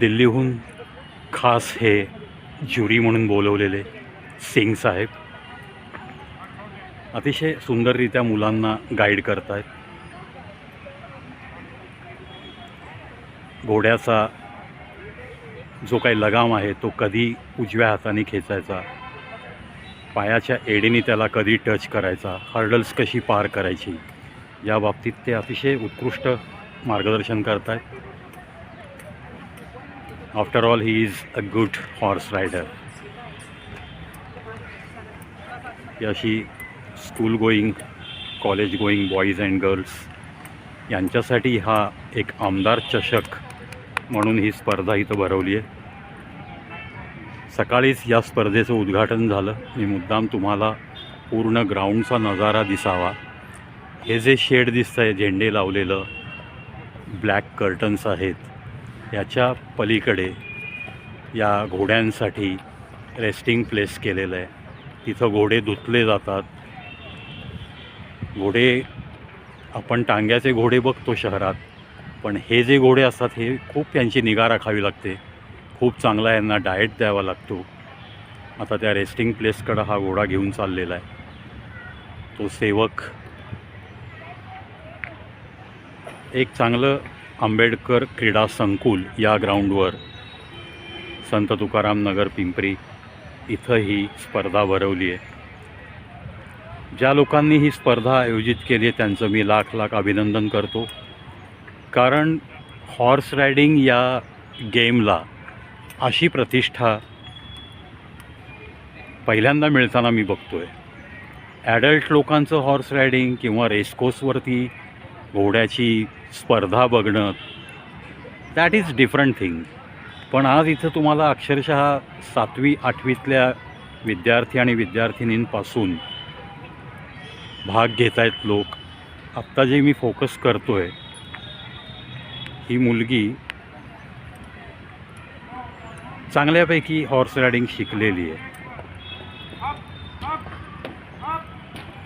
दिल्लीहून खास हे ज्युरी म्हणून बोलवलेले सिंग साहेब अतिशय सुंदररित्या मुलांना गाईड करतायत. घोड्याचा जो काही लगाम आहे तो कधी उजव्या हाताने खेचायचा पायाच्या एडीने त्याला कधी टच करायचा हर्डल्स कशी पार करायची या बाबतीत ते अतिशय उत्कृष्ट मार्गदर्शन करत आहेत after all he is a good horse rider ही अशी school going college going boys and girls यांच्यासाठी हा एक आमदार चषक म्हणून ही स्पर्धा इथं भरवली आहे. सकाळीच या स्पर्धेचं उद्घाटन झालं. मी मुद्दाम तुम्हाला पूर्ण ग्राउंडचा नजारा दिसावा. हे जे शेड दिसतं आहे झेंडे लावलेलं ब्लॅक कर्टन्स आहेत याच्या पलीकडे या घोड्यांसाठी रेस्टिंग प्लेस केलेलं आहे. तिथं घोडे धुतले जातात. घोडे आपण टांग्याचे घोडे बघतो शहरात पण हे जे घोडे असतात हे खूप त्यांची निगा राखावी लागते. खूप चांगला यांना डाएट द्यावा लागतो. आता त्या रेस्टिंग प्लेसकडं हा घोडा घेऊन चाललेला आहे. तो सेवक एक चांगलं आंबेडकर क्रीडा संकुल या ग्राउंडवर. संत तुकाराम नगर पिंपरी इथं ही स्पर्धा भरवली आहे. ज्या लोकांनी ही स्पर्धा आयोजित केली आहे त्यांचं मी लाख लाख अभिनंदन करतो. कारण हॉर्स रायडिंग या गेमला अशी प्रतिष्ठा पहिल्यांदा मिळताना मी बघतो आहे ॲडल्ट लोकांचं हॉर्स रायडिंग किंवा रेसकोर्सवरती घोड्याची स्पर्धा बघणं दॅट इज डिफरंट थिंग पण आज इथं तुम्हाला अक्षरशः सातवी आठवीतल्या विद्यार्थी आणि विद्यार्थिनींपासून भाग घेत आहेत लोक. आत्ता जे मी फोकस करतो आहे ही मुलगी चांगल्यापैकी हॉर्स रायडिंग शिकलेली आहे.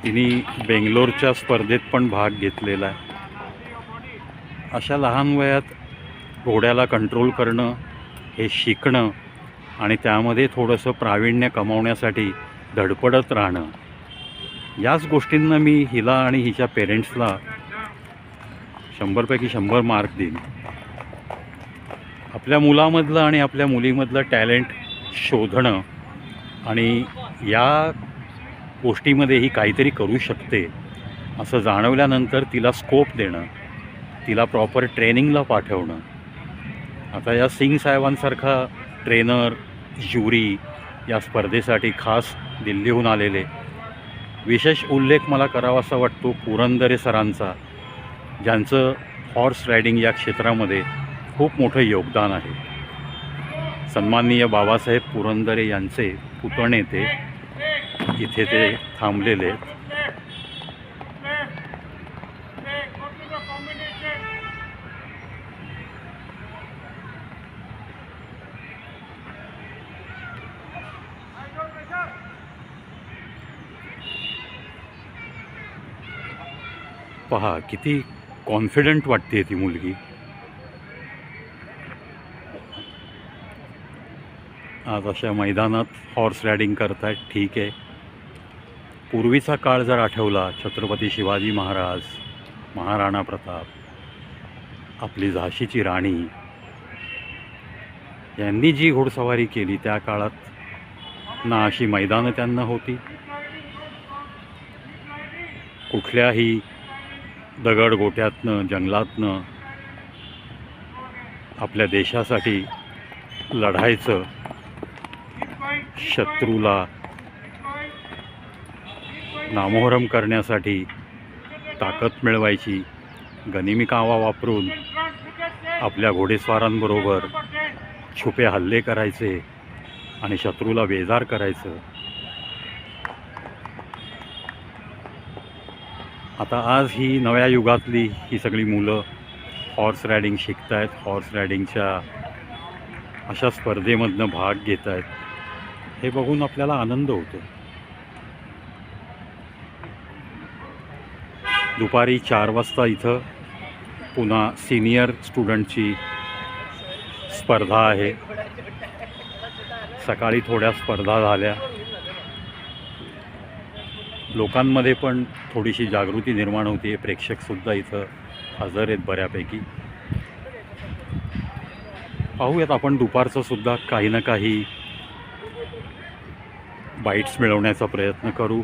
तिने बेंगलोरच्या स्पर्धेत पण भाग घेतलेला आहे. अशा लहान वयात घोड्याला कंट्रोल करणं हे शिकणं आणि त्यामध्ये थोडंसं प्रावीण्य कमावण्यासाठी धडपडत राहणं. याच गोष्टींना मी हिला आणि हिच्या पेरेंट्सला शंभरपैकी शंभर मार्क देईन. आपल्या मुलामधलं आणि आपल्या मुलीमधलं टॅलेंट शोधणं आणि या गोष्टीमध्ये ही काहीतरी करू शकते असं जाणवल्यानंतर तिला स्कोप देणं. तिला प्रॉपर ट्रेनिंगला पाठवणं. आता या सिंग साहेबांसारखा ट्रेनर ज्युरी या स्पर्धेसाठी खास दिल्लीहून आलेले. विशेष उल्लेख मला करावासा वाटतो पुरंदरे सरांचा ज्यांचं हॉर्स रायडिंग या क्षेत्रामध्ये खूप मोठं योगदान आहे. सन्माननीय बाबासाहेब पुरंदरे यांचे पुतणे ते इथे ते थांबलेले आहेत. पहा किती कॉन्फिडंट वाटते ती मुलगी. आज अशा मैदानात हॉर्स रायडिंग करतायत ठीक आहे. पूर्वीचा काळ जर आठवला छत्रपती शिवाजी महाराज महाराणा प्रताप आपली झाशीची राणी यांनी जी घोडसवारी केली त्या काळात ना अशी मैदानं त्यांना होती. कुठल्याही दगडगोट्यातनं जंगलातनं आपल्या देशासाठी लढायचं शत्रूला नामोहरम करण्यासाठी ताकद मिळवायची गनिमी कावा वापरून आपल्या घोडेस्वारांबरोबर छुपे हल्ले करायचे आणि शत्रूला बेजार करायचं. आता आज ही नव्या युगातली ही सगळी मुलं हॉर्स रायडिंग शिकत आहेत हॉर्स रायडिंगच्या अशा स्पर्धेमधनं भाग घेत आहेत हे बघून आपल्याला आनंद होतो. दुपारी चार वाजता इथं पुन्हा सिनियर स्टुडंटची स्पर्धा आहे. सकाळी थोड्या स्पर्धा झाल्या. लोकांमध्ये पण थोडीशी जागृती निर्माण होती. आहे प्रेक्षकसुद्धा इथं हजर आहेत बऱ्यापैकी. पाहूयात आपण दुपारचं सुद्धा काही ना काही बाईट्स मिळवण्याचा प्रयत्न करू.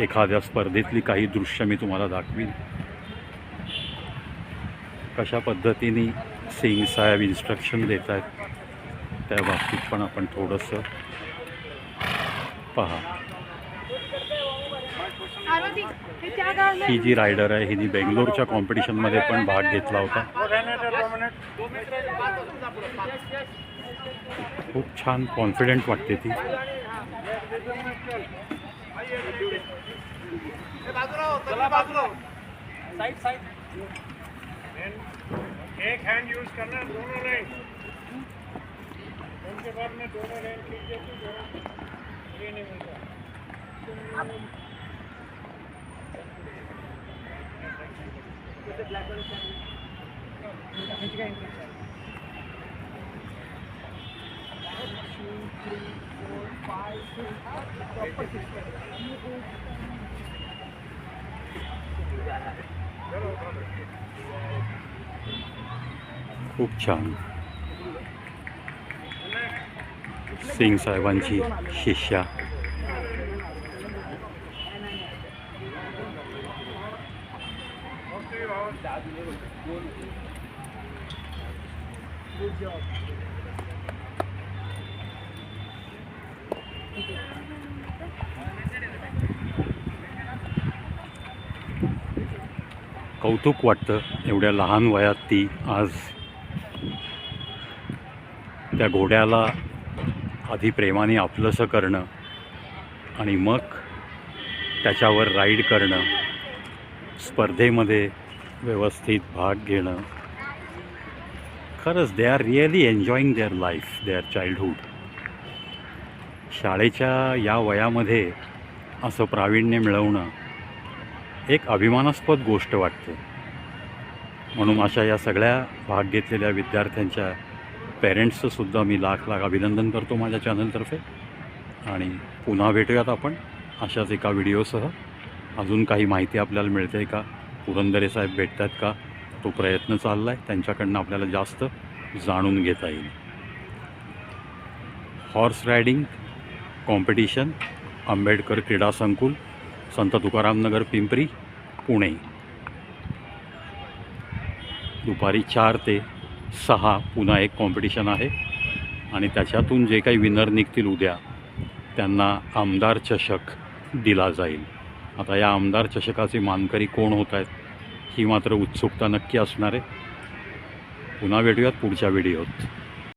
एखाद्या स्पर्धेतली काही दृश्य मी तुम्हाला दाखवीन. कशा पद्धतीने सिंग साहेब इन्स्ट्रक्शन देत आहेत त्या बाबतीत पण आपण थोडंसं पहा. ही जी रायडर आहे हिने बेंगलोरच्या कॉम्पिटिशनमध्ये पण भाग घेतला होता. खूप छान कॉन्फिडेंट वाटते ती. एक हैंड यूज करना दोनों लाइन उनके बाद में दोनों लाइन कीजिए तो दोनों ये नहीं मिलता खूप छान सिंग साहेबांची शिष्या कौतुक वाटतं एवढ्या लहान वयात ती आज त्या घोड्याला आधी प्रेमाने आपलंसं करणं आणि मग त्याच्यावर राईड करणं. स्पर्धेमध्ये व्यवस्थित भाग घेणं. खरंच they are really enjoying their life their childhood शाळेच्या या वयामध्ये असं प्रावीण्य मिळवणं एक अभिमानास्पद गोष्ट वाटते. म्हणून अशा या सगळ्या भाग घेतलेल्या विद्यार्थ्यांच्या पेरेंट्सचं सुद्धा मी लाख लाख अभिनंदन करतो माझ्या चॅनलतर्फे आणि पुन्हा भेटूयात आपण अशाच एका व्हिडिओसह अजून काही माहिती आपल्याला मिळते का? पुरंदरे साहेब भेटतात का? तो प्रयत्न चालला आहे त्यांच्याकडनं आपल्याला जास्त जाणून घेता येईल. हॉर्स रायडिंग कॉम्पिटिशन आंबेडकर क्रीडा संकुल संत तुकारामनगर पिंपरी पुणे. दुपारी चार ते सहा पुन्हा एक कॉम्पिटिशन आहे आणि त्याच्यातून जे काही विनर निघतील उद्या त्यांना आमदार चषक दिला जाईल. आता या आमदार चषकाचे मानकरी कोण होत आहेत ही मात्र उत्सुकता नक्की असणार आहे. पुन्हा भेटूयात पुढच्या व्हिडिओत.